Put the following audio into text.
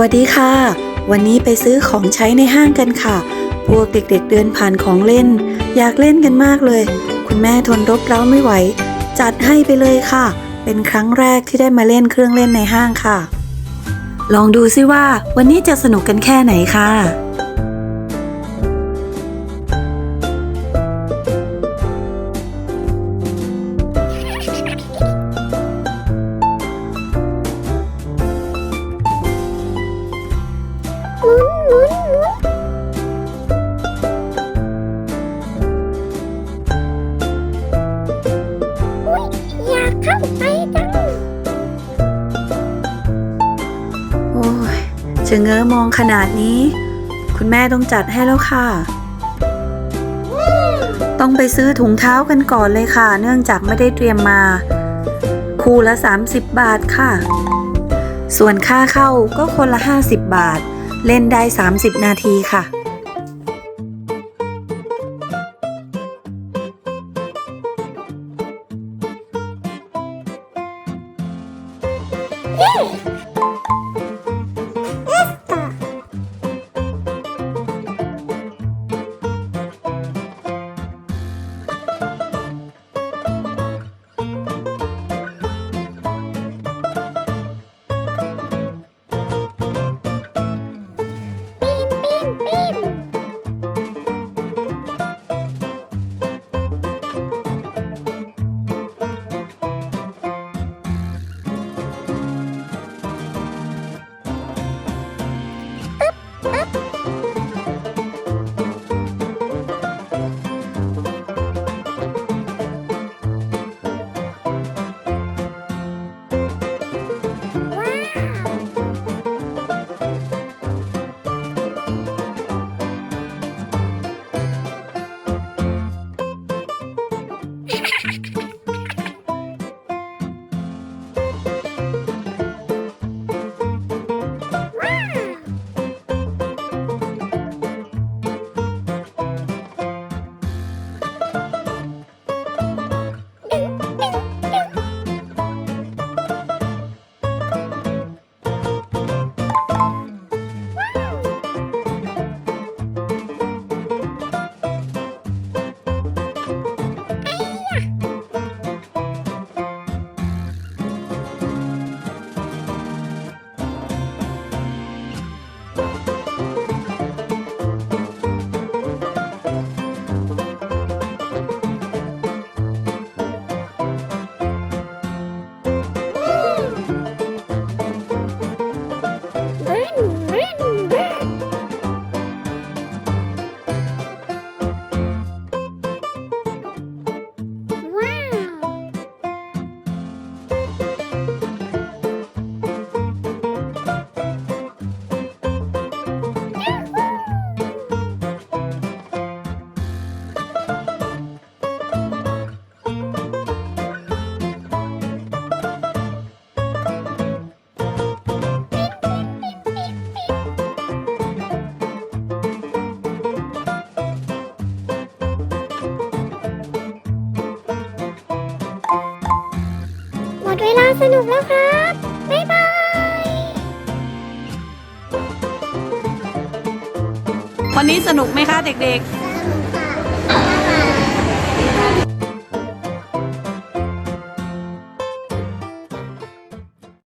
วัสดีค่ะ วันนี้ไปซื้อของใช้ในห้างกันค่ะ พวกเด็กๆเดินผ่านของเล่น อยากเล่นกันมากเลย คุณแม่ทนรบเร้าไม่ไหว จัดให้ไปเลยค่ะ เป็นครั้งแรกที่ได้มาเล่นเครื่องเล่นในห้างค่ะ ลองดูซิว่าวันนี้จะสนุกกันแค่ไหนค่ะ เชะเง้อมองขนาดนี้ คุณแม่ต้องจัดให้แล้วค่ะ ต้องไปซื้อถุงเท้ากันก่อนเลยค่ะ เนื่องจากไม่ได้เตรียมมา คู่ละ 30 บาทค่ะ ส่วนค่าเข้าก็คนละ 50 บาท เล่นได้ 30 นาทีค่ะ สนุกแล้วครับ บ๊ายบาย วันนี้สนุกไหมคะเด็กๆ